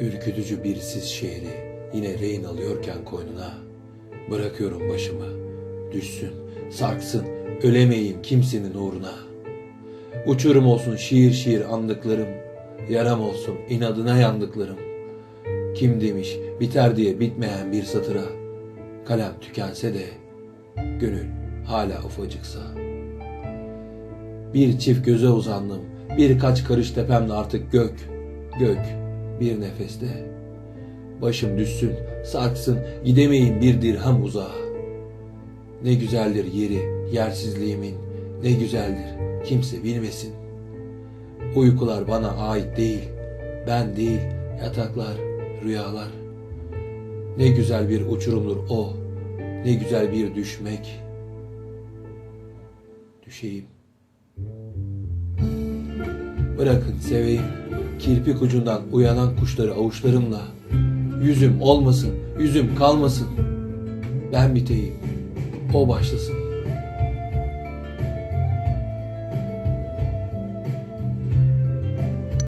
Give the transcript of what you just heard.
ürkütücü bir sis şehri yine rehin alıyorken koynuna bırakıyorum başımı. Düşsün, sarksın, ölemeyim kimsenin uğruna. Uçurum olsun şiir şiir andıklarım, yaram olsun inadına yandıklarım. Kim demiş biter diye bitmeyen bir satıra, kalem tükense de gönül hala ufacıksa. Bir çift göze uzandım, birkaç karış tepemde artık gök, gök bir nefeste. Başım düşsün, sarksın, gidemeyim bir dirhem uzağa. Ne güzeldir yeri, yersizliğimin, ne güzeldir, kimse bilmesin. Uykular bana ait değil, ben değil, yataklar, rüyalar. Ne güzel bir uçurumdur o, ne güzel bir düşmek. Düşeyim. Bırakın seveyim, kirpik ucundan uyanan kuşları avuçlarımla. Yüzüm olmasın, yüzüm kalmasın. Ben biteyim, o başlasın.